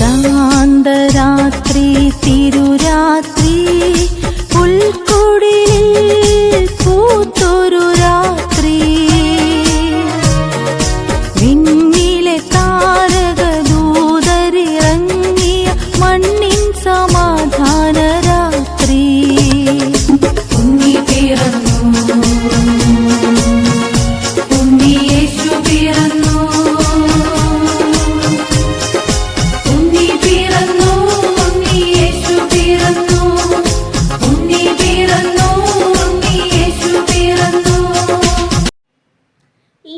ശാന്തരാത്രി തിരുരാത്രി.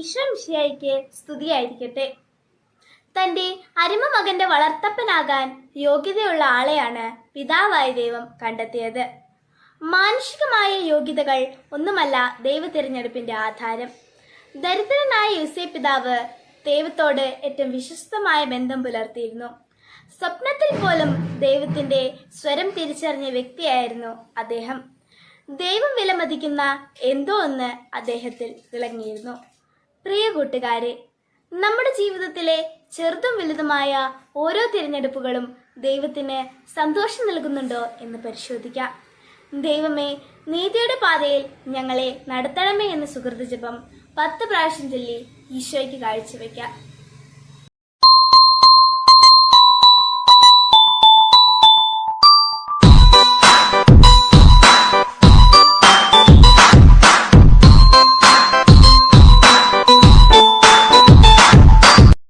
ഈശോ മിശിഹായിക്ക് സ്തുതിയായിരിക്കട്ടെ. തന്റെ അരിമ മകന്റെ വളർത്തപ്പനാകാൻ യോഗ്യതയുള്ള ആളെയാണ് പിതാവായ ദൈവം കണ്ടെത്തിയത്. മാനുഷികമായ യോഗ്യതകൾ ഒന്നുമല്ല ദൈവ തിരഞ്ഞെടുപ്പിന്റെ ആധാരം. ദരിദ്രനായ യുസേ പിതാവ് ദൈവത്തോട് ഏറ്റവും വിശ്വസ്തമായ ബന്ധം പുലർത്തിയിരുന്നു. സ്വപ്നത്തിൽ പോലും ദൈവത്തിന്റെ സ്വരം തിരിച്ചറിഞ്ഞ വ്യക്തിയായിരുന്നു അദ്ദേഹം. ദൈവം വിലമതിക്കുന്ന എന്തോ ഒന്ന് അദ്ദേഹത്തിൽ വിളങ്ങിയിരുന്നു പ്രിയ കൂട്ടുകാരെ നമ്മുടെ ജീവിതത്തിലെ ചെറുതും വലുതുമായ ഓരോ തിരഞ്ഞെടുപ്പുകളും ദൈവത്തിന് സന്തോഷം നൽകുന്നുണ്ടോ എന്ന് പരിശോധിക്കാം. ദൈവമേ നീതിയുടെ പാതയിൽ ഞങ്ങളെ നടത്തണമേ എന്ന സുഹൃത്ത് ജപം പത്ത് പ്രാവശ്യം ചൊല്ലി ഈശോയ്ക്ക് കാഴ്ചവെക്കാം.